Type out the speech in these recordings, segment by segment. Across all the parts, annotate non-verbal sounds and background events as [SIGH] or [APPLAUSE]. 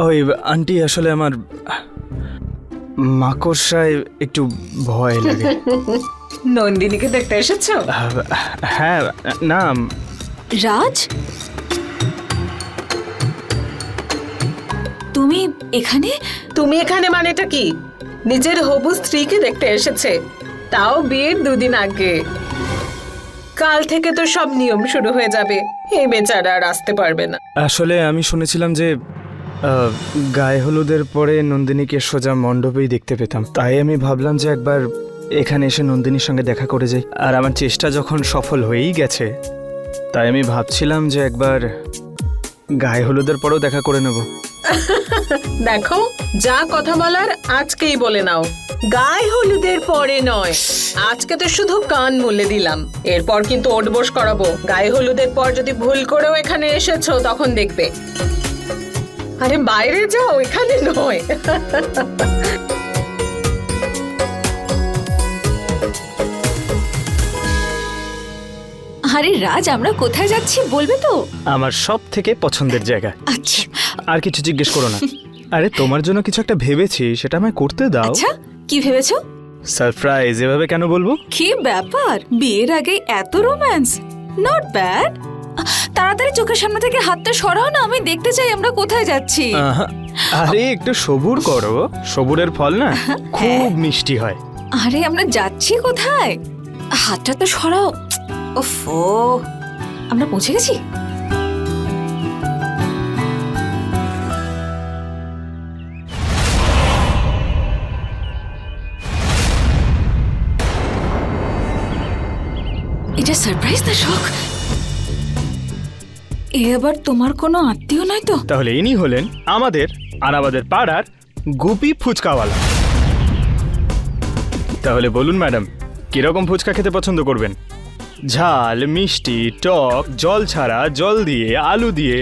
ওই আন্টি আসলে আমার মাকড়সায় একটু ভয় লাগে। [LAUGHS] নন্দিনীকে দেখতে এসেছ? হ্যাঁ না। রাজ? তুমি এখানে? তুমি এখানে মানেটা কি? নিজের হবু স্ত্রীকে দেখতে এসেছে। তাও বিয়ের দুদিন আগে। কাল থেকে তো সব নিয়ম শুরু হয়ে যাবে। এই বেচারা আর আসতে পারবে না। আসলে আমি শুনেছিলাম যে গায়ে হলুদের পরে নন্দিনীকে সোজা মণ্ডপেই দেখতে পেতাম। তাই আমি ভাবলাম যে একবার এখানে এসে নন্দিনীর সঙ্গে দেখা করে যাই। আর আমার চেষ্টা যখন সফল হয়েই গেছে, তাই আমি ভাবছিলাম যে একবার গায়ে হলুদের পরেও দেখা করে নেব। [LAUGHS] দেখো, যা কথা বলার আজকেই বলে নাও। গায়ে হলুদের পরে নয়। আজকে তো শুধু কান মুলে দিলাম। এরপর কিন্তু ওটবোস করাবো। গায়ে হলুদের পর যদি ভুল করেও এখানে এসেছ, তখন দেখবে। আরে বাইরে যাও এখানে নয়। আরে রাজ আমরা কোথায় যাচ্ছি বলবে তো? আমার সব থেকে পছন্দের জায়গা। আচ্ছা। আর কিছু জিজ্ঞেস করো না। আরে তোমার জন্য কিছু একটা ভেবেছি সেটা আমায় করতে দাও। আচ্ছা কি ভেবেছো? সারপ্রাইজ এভাবে কেন বলব? কি ব্যাপার? বিয়ের আগে এত রোম্যান্স নট ব্যাড তাড়াতাড়ি চোখের সামনে থেকে হাতটা সরাও না আমি দেখতে চাই আমরা কোথায় যাচ্ছি। আহা, আরে একটু সবুর করো সবুরের ফল না খুব মিষ্টি হয়। আরে আমরা যাচ্ছি কোথায়? হাতটা তো সরাও। ওফো আমরা পৌঁছে গেছি? এটা সারপ্রাইজ না শখ? এ আবার তোমার কোনো আত্মীয় নয় তো? তাহলে ইনি হলেন আমাদের আর আমাদের পাড়ার গুপি ফুচকাওয়ালা। তাহলে বলুন ম্যাডাম কীরকম ফুচকা খেতে পছন্দ করবেন? ঝাল মিষ্টি টক জল ছাড়া জল দিয়ে আলু দিয়ে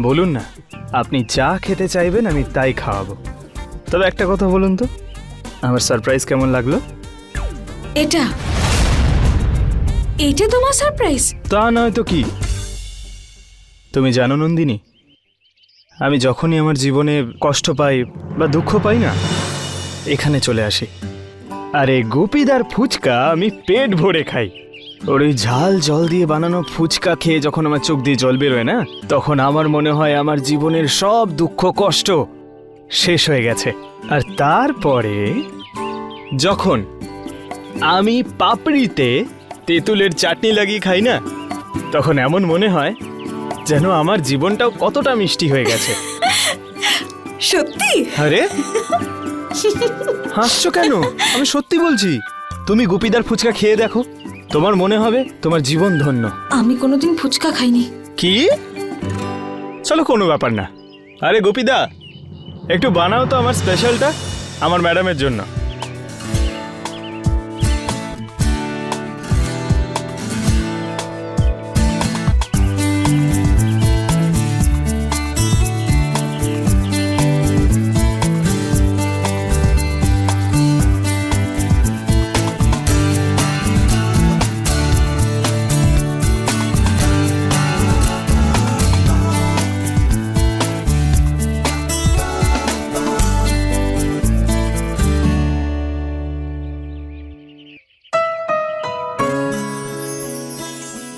বলুন না আপনি যা খেতে চাইবেন আমি তাই খাওয়াবো। তবে একটা কথা বলুন তো আমার সারপ্রাইজ কেমন লাগল? এটা এটা তোমার সারপ্রাইজ তা নয় তো কি? তুমি জানো নন্দিনী, আমি যখনই আমার জীবনে কষ্ট পাই বা দুঃখ পাই না, এখানে চলে আসি। আর গুপিদার ফুচকা আমি পেট ভরে খাই। ওর ওই ঝাল জল দিয়ে বানানো ফুচকা খেয়ে যখন আমার চোখ দিয়ে জল বেরোয় না, তখন আমার মনে হয় আমার জীবনের সব দুঃখ, কষ্ট শেষ হয়ে গেছে। আর তারপরে যখন আমি পাপড়িতে তেঁতুলের চাটনি লাগিয়ে খাই না, তখন এমন মনে হয় যেন আমার জীবনটাও কতটা মিষ্টি হয়ে গেছে। সত্যি? আরে? হাসছো কেন? আমি সত্যি বলছি। তুমি গুপিদার ফুচকা খেয়ে দেখো। তোমার মনে হবে তোমার জীবন ধন্য। আমি কোনোদিন ফুচকা খাইনি। কি? চলো কোনো ব্যাপার না। আরে গোপীদা একটু বানাও তো আমার স্পেশালটা আমার ম্যাডামের জন্য।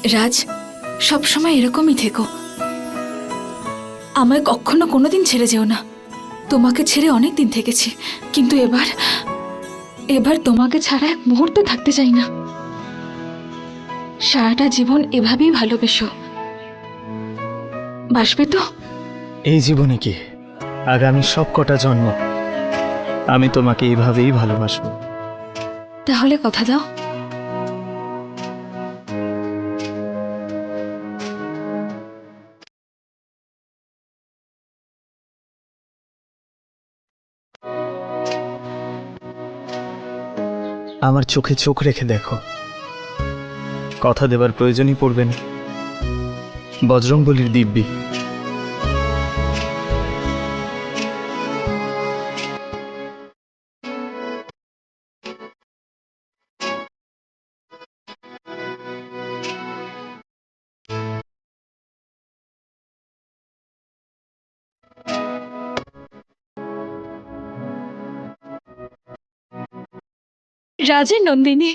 রাজ সব সময় এরকমই থেকো। আমায় কখনো কোনোদিন ছেড়ে যেও না। তোমাকে ছেড়ে অনেক দিন থেকেছি কিন্তু এবার এবার তোমাকে ছাড়া এক মুহূর্ত থাকতে চাই না। সারাটা জীবন এভাবেই ভালোবেসো। বাসবে তো? এই জীবনে কি? আগামী সব কটা জন্ম আমি তোমাকে এইভাবেই ভালোবাসবো। তাহলে কথা দাও। আমার চোখে চোখ রেখে দেখো। কথা দেবার প্রয়োজনই পড়বে না। বজরংবলির দিব্যি। রাজের নন্দিনী।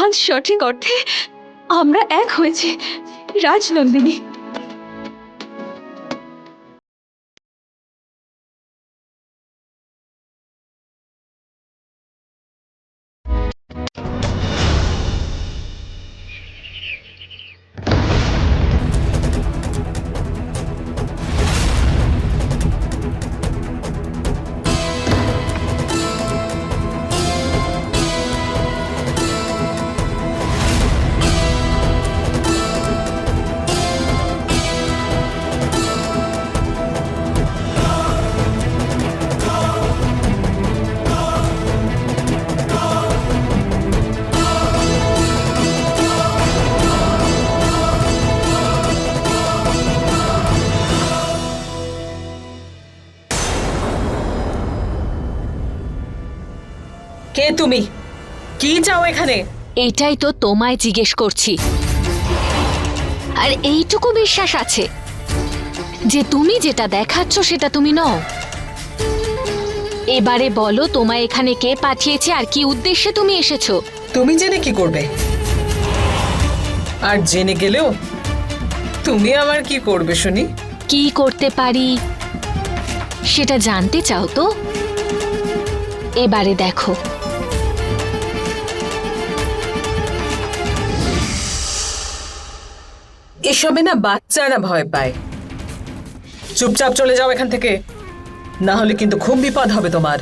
আজ সঠিক অর্থে আমরা এক হয়েছে রাজনন্দিনী। কে তুমি? কি চাও এখানে? এটাই তো তোমায় জিজ্ঞেস করছি। আর এইটুকু বিশ্বাস আছে যে তুমি যেটা দেখাচ্ছ সেটা তুমি নও। এবারে বলো তোমায় এখানে কে পাঠিয়েছে আর কি উদ্দেশ্যে তুমি এসেছ। তুমি জেনে কি করবে? আর জেনে গেলেও তুমি আমার কি করবে শুনি? কি করতে পারি? সেটা জানতে চাও তো? এবারে দেখো। এসবে না বাচ্চারা ভয় পায়। চুপচাপ চলে যাও এখান থেকে। না হলে কিন্তু খুব বিপদ হবে তোমার।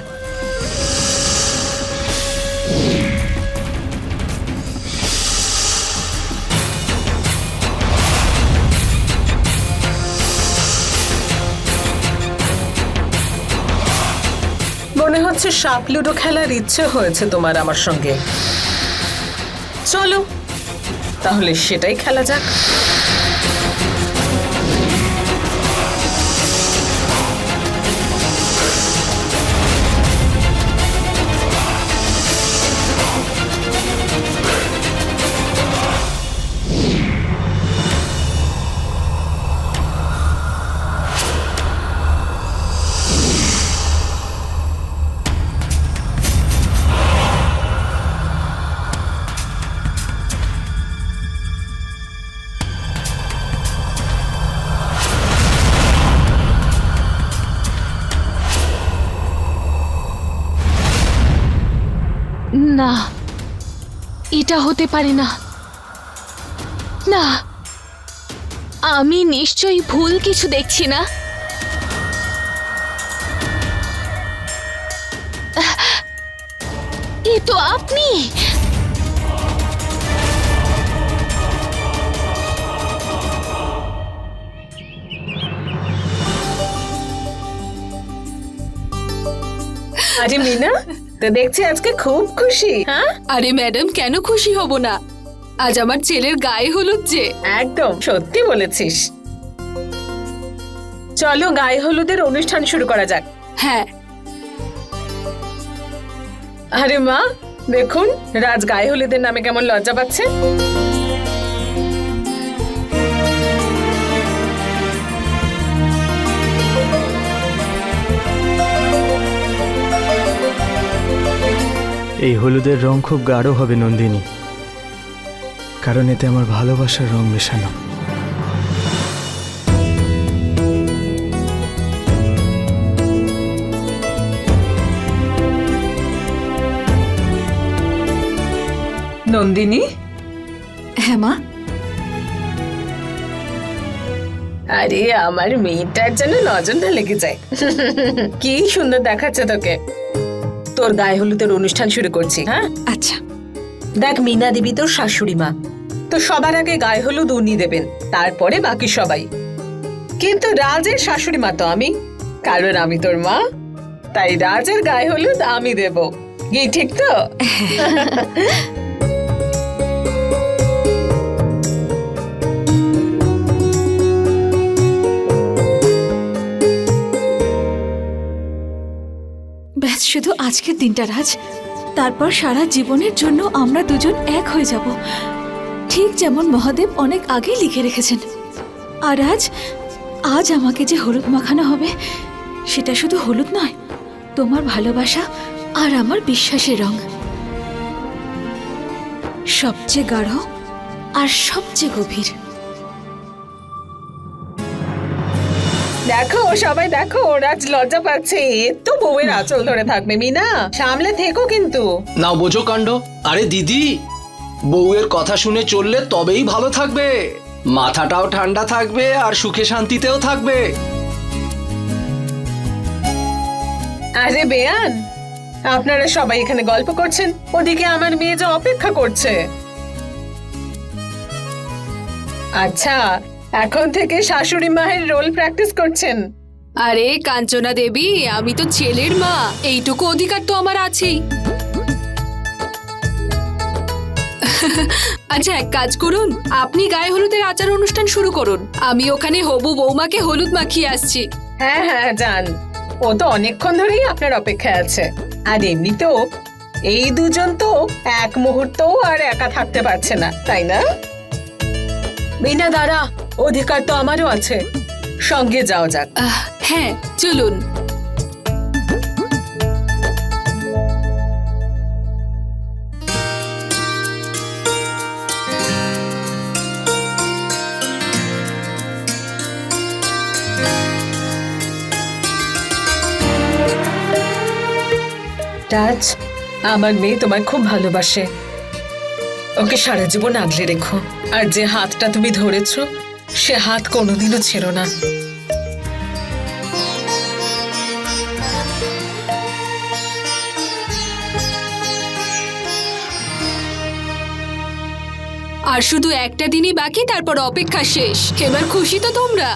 মনে হচ্ছে সাপ লুডো খেলার ইচ্ছে হয়েছে তোমার আমার সঙ্গে। চলো, তাহলে সেটাই খেলা যাক। হতে পারে না। না, আমি নিশ্চয়ই ভুল কিছু দেখছি না। এ তো আপনি! আরে মিনা তো দেখছি আজকে খুব খুশি। হ্যাঁ? আরে ম্যাডাম কেন খুশি হব না? আজ আমার ছেলের গায়ে হলুদ যে। একদম সত্যি বলেছিস। চলো গায়ে হলুদের অনুষ্ঠান শুরু করা যাক। হ্যাঁ। আরে মা দেখুন রাজ গায়ে হলুদের নামে কেমন লজ্জা পাচ্ছে। এই হলুদের রং খুব গাঢ় হবে নন্দিনী। কারণ এতে আমার ভালোবাসার রং মেশানো। নন্দিনী? হ্যাঁ মা? আরে আমার মেয়েটার জন্য নজরটা লেগে যায়। [LAUGHS] কি সুন্দর দেখাচ্ছে তোকে। তোর গায়ে হলুদের অনুষ্ঠান শুরু করছি হ্যাঁ? আচ্ছা। দেখ মিনা দেবী তোর শাশুড়ি মা। তো সবার আগে গায়ে হলুদ উনি দেবেন তারপরে বাকি সবাই। কিন্তু রাজের শাশুড়ি মা তো আমি কারণ আমি তোর মা। তাই রাজের গায়ে হলুদ আমি দেব। কি ঠিক তো? [LAUGHS] শুধু আজকের দিনটা রাজ তারপর সারা জীবনের জন্য আমরা দুজন এক হয়ে যাব। ঠিক যেমন মহাদেব অনেক আগেই লিখে রেখেছেন। আর আজ আজ আমাকে যে হলুদ মাখানো হবে, সেটা শুধু হলুদ নয়, তোমার ভালোবাসা আর আমার বিশ্বাসের রং। সবচেয়ে গাঢ় আর সবচেয়ে গভীর। দেখো সবাই দেখো রাজ লজ্জা পাচ্ছে। তো বউয়ের আঁচল ধরে থাকবে মিনা। সামলে থেকো কিন্তু। নাও বোঝো কাণ্ড। আরে দিদি বউয়ের কথা শুনে চললে তবেই ভালো থাকবে। মাথাটাও ঠান্ডা থাকবে আর সুখে শান্তিতেও থাকবে। আরে বেয়ান আপনারা সবাই এখানে গল্প করছেন ওদিকে আমার মেয়ে যে অপেক্ষা করছে। আচ্ছা এখন থেকে শাশুড়ি মায়ের রোল প্র্যাকটিস করছেন। আরে কাঞ্চনা দেবী আমি তো ছেলের মা। এইটুকু অধিকার তো আমার আছেই। আচ্ছা এক কাজ করুন। আপনি গায়ে হলুদের আচার অনুষ্ঠান শুরু করুন। আমি ওখানে হবু বৌমাকে হলুদ মাখিয়ে আসছি। হ্যাঁ হ্যাঁ যান। ও তো অনেকক্ষণ ধরেই আপনার অপেক্ষায় আছে। আর এমনিতেও এই দুজন তো এক মুহূর্তও আর একা থাকতে পারছে না তাই না? বিনা দ্বারা অধিকার তো আমারও আছে। সঙ্গে যাও যাক। হ্যাঁ চলুন। রাজ আমার মেয়ে তোমায় খুব ভালোবাসে। ওকে সারা জীবন আগলে রেখো। আর যে হাতটা তুমি ধরেছো সে হাত কোনোদিনও ছেড়ো না। আর শুধু একটা দিনই বাকি, তারপর অপেক্ষা শেষ। এবার খুশি তো তোমরা।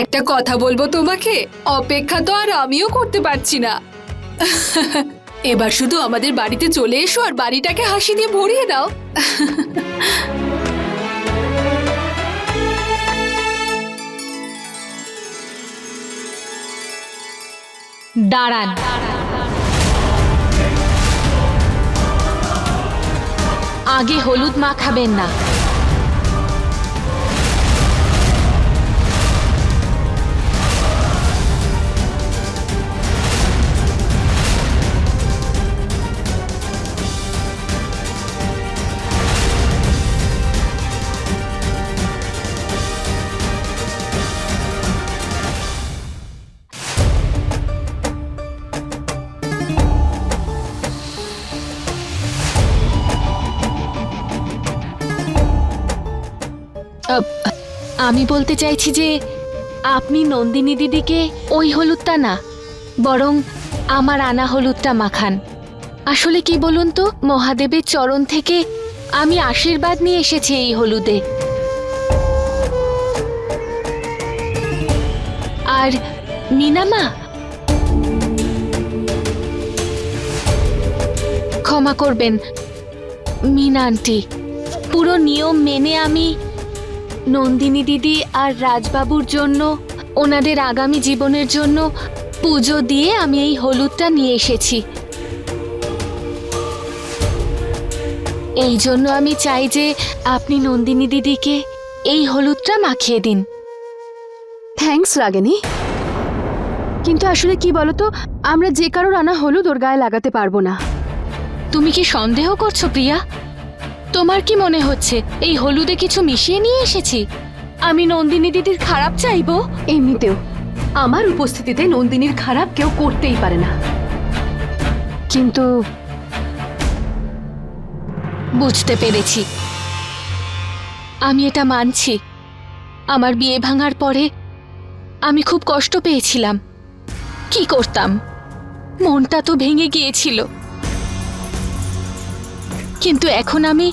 একটা কথা বলব তোমাকে? অপেক্ষা তো আর আমিও করতে পারছি না। এবার শুধু আমাদের বাড়িতে চলে এসো আর বাড়িটাকে হাসি দিয়ে ভরিয়ে দাও। দাঁড়ান। আগে হলুদ মাখাবেন না। আমি বলতে চাইছি যে, আপনি নন্দিনী দিদিকে ওই হলুদটা না, বরং আমার আনা হলুদটা মাখান। আসলে কি বলুন তো, মহাদেবের চরণ থেকে আমি আশীর্বাদ নিয়ে এসেছি এই হলুদে। আর মিনামা ক্ষমা করবেন, মিনা আন্টি। পুরো নিয়ম মেনে আমি নন্দিনী দিদি আর রাজবাবুর জন্য ওনাদের আগামী জীবনের জন্য পুজো দিয়ে আমি এই হলুদটা নিয়ে এসেছি। এই জন্য আমি চাই যে আপনি নন্দিনী দিদিকে এই হলুদটা মাখিয়ে দিন। থ্যাঙ্কস রাগিনী। কিন্তু আসলে কি বলতো আমরা যে কারোর আনা হলুদ ওর গায়ে লাগাতে পারব না। তুমি কি সন্দেহ করছ প্রিয়া? তোমার কি মনে হচ্ছে? এই হলুদে কিছু মিশিয়ে নিয়ে এসেছি। আমি নন্দিনী দিদির খারাপ চাইব? এমনিতেও আমার উপস্থিতিতে নন্দিনীর খারাপ কেউ করতেই পারে না। কিন্তু বুঝতে পেরেছি। আমি এটা মানছি। আমার বিয়ে ভাঙার পরে আমি খুব কষ্ট পেয়েছিলাম। কি করতাম? মনটা তো ভেঙে গিয়েছিল। কিন্তু এখন আমি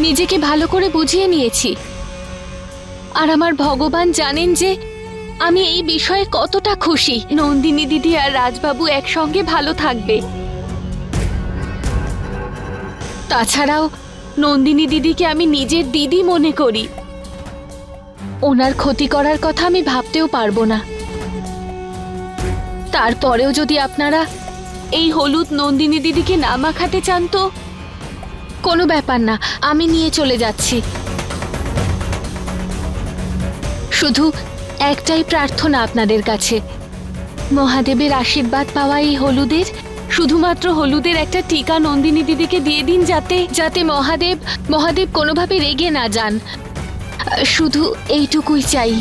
নিজেকে ভালো করে বুঝিয়ে নিয়েছি। আর আমার ভগবান জানেন যে আমি এই বিষয়ে কতটা খুশি। নন্দিনী দিদি আর রাজবাবু একসঙ্গে ভালো থাকবে। তাছাড়াও নন্দিনী দিদিকে আমি নিজের দিদি মনে করি। ওনার ক্ষতি করার কথা আমি ভাবতেও পারব না। তারপরেও যদি আপনারা এই হলুদ নন্দিনী দিদিকে না মাখাতে চান তো কোনো ব্যাপার না, আমি নিয়ে চলে যাচ্ছি। শুধু একটাই প্রার্থনা আপনাদের কাছে। মহাদেবের আশীর্বাদ পাওয়া এই হলুদের, শুধুমাত্র হলুদের একটা টিকা নন্দিনী দিদিকে দিয়ে দিন যাতে যাতে মহাদেব মহাদেব কোনোভাবে রেগে না যান। শুধু এইটুকুই চাই।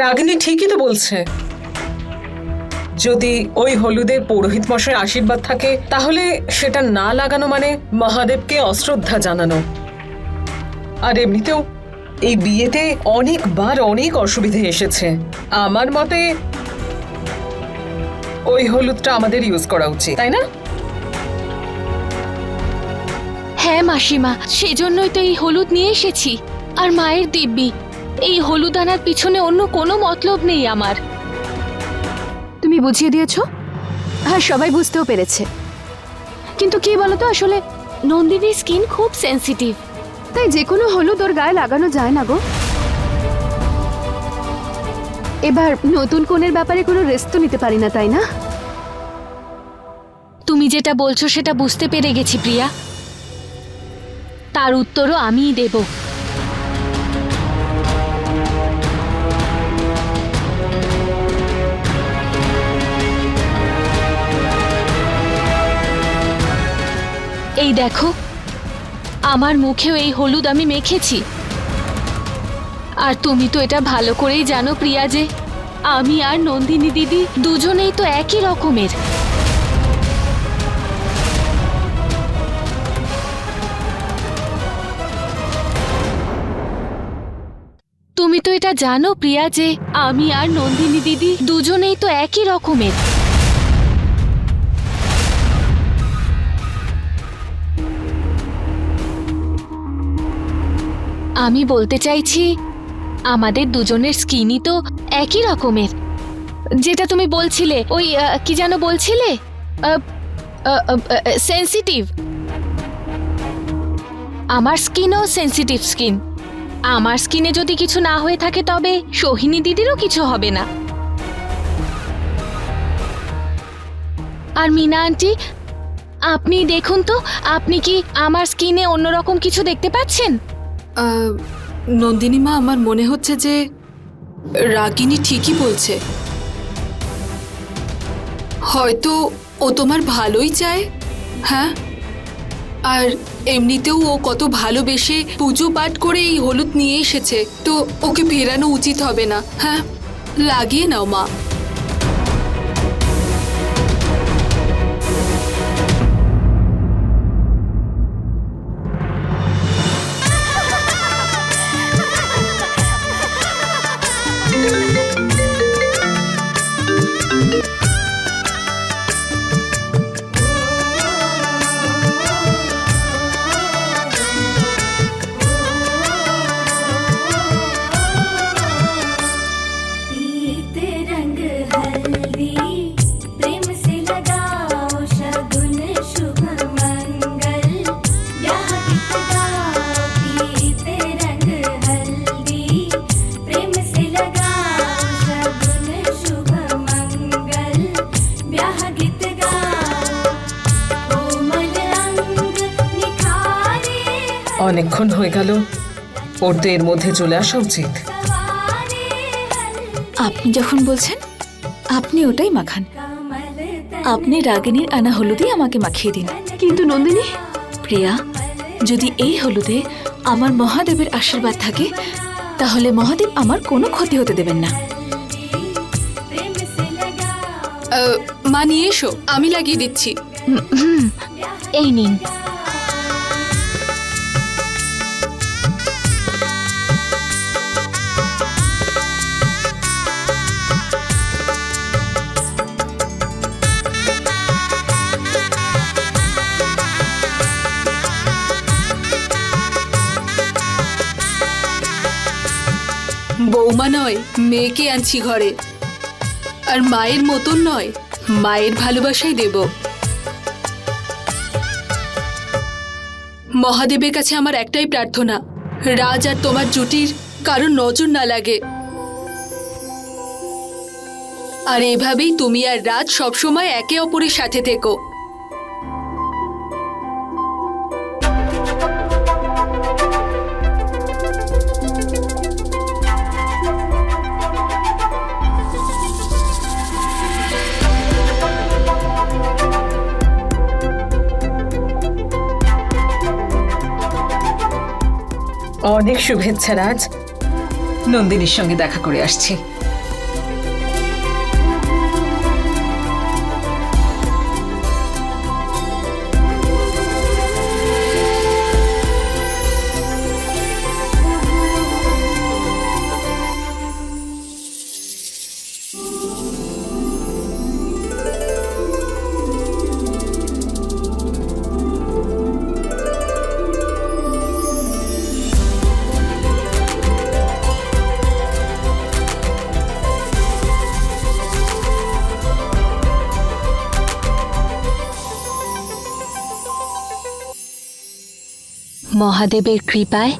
রাগিনী ঠিকই তো বলছে। যদি ওই হলুদে পুরোহিত মশাই আশীর্বাদ থাকে, তাহলে সেটা না লাগানো মানে মহাদেবকে অশ্রদ্ধা জানানো। আর এমনিতেও এই বিয়েতে অনেকবার অনেক অসুবিধে এসেছে। আমার মতে ওই হলুদটা আমাদের ইউজ করা উচিত, তাই না? হ্যাঁ মাসিমা, সেজন্যই তো এই হলুদ নিয়ে এসেছি। আর মায়ের দিব্যি, এই হলুদ আনার পিছনে অন্য কোনো মতলব নেই আমার। তুমি বুঝিয়ে দিয়েছ? হ্যাঁ সবাই বুঝতেও পেরেছে। কিন্তু কি বলতো আসলে নন্দিনীর স্কিন খুব সেনসিটিভ তাই যে কোনো হলুদ ওর গায়ে লাগানো যায় না গো। এবার নতুন কোণের ব্যাপারে কোনো রেস্ট তো নিতে পারি না তাই না? তুমি যেটা বলছো সেটা বুঝতে পেরে গেছি প্রিয়া। তার উত্তরও আমিই দেব। এই দেখো, আমার মুখেও এই হলুদ আমি মেখেছি। আর তুমি তো এটা ভালো করেই জানো প্রিয়া যে, আমি আর নন্দিনী দিদি দুজনেই তো একই রকমের। তুমি তো এটা জানো প্রিয়া যে, আমি আর নন্দিনী দিদি দুজনেই তো একই রকমের। আমি বলতে চাইছি, আমাদের দুজনের স্কিনই তো একই রকমের। যেটা তুমি বলছিলে, ওই কি যেন বলছিলে? সেন্সিটিভ। আমার স্কিনও সেন্সিটিভ স্কিন। আমার স্কিনে যদি কিছু না হয়ে থাকে, তবে সোহিনী দিদিরও কিছু হবে না। আর মিনা আন্টি, আপনি দেখুন তো, আপনি কি আমার স্কিনে অন্যরকম কিছু দেখতে পাচ্ছেন? নন্দিনী মা, আমার মনে হচ্ছে যে রাগিনী ঠিকই বলছে। হয়তো ও তোমার ভালোই চায় হ্যাঁ? আর এমনিতেও ও কত ভালোবেসে পুজো পাঠ করে এই হলুদ নিয়ে এসেছে, তো ওকে ফেরানো উচিত হবে না হ্যাঁ? লাগিয়ে নাও মা। ওর তো এর মধ্যে চলে আসা উচিত। আপনি যখন বলছেন আপনি ওটাই মাখান। আপনি রাগিনীর আনা হলুদই আমাকে মাখিয়ে দিন। কিন্তু নন্দিনী? প্রিয়া যদি এই হলুদে আমার মহাদেবের আশীর্বাদ থাকে তাহলে মহাদেব আমার কোনো ক্ষতি হতে দেবেন না। মা নিয়ে এসো। আমি লাগিয়ে দিচ্ছি। এই নিন। বৌমা নয়, মেয়েকে আনছি ঘরে। আর মায়ের মতন নয়, মায়ের ভালোবাসাই দেব। মহাদেবের কাছে আমার একটাই প্রার্থনা, রাজ আর তোমার জুটির কারও নজর না লাগে। আর এভাবেই তুমি আর রাজ সবসময় একে অপরের সাথে থেকো। অনেক শুভেচ্ছা রাজ। নন্দিনীর সঙ্গে দেখা করে আসছি। মহাদেবের কৃপায়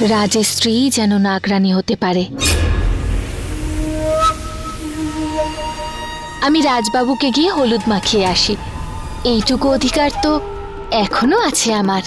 রাজের স্ত্রী যেন নাগরানী হতে পারে। আমি রাজবাবুকে গিয়ে হলুদ মাখিয়ে আসি। এইটুকু অধিকার তো এখনও আছে আমার।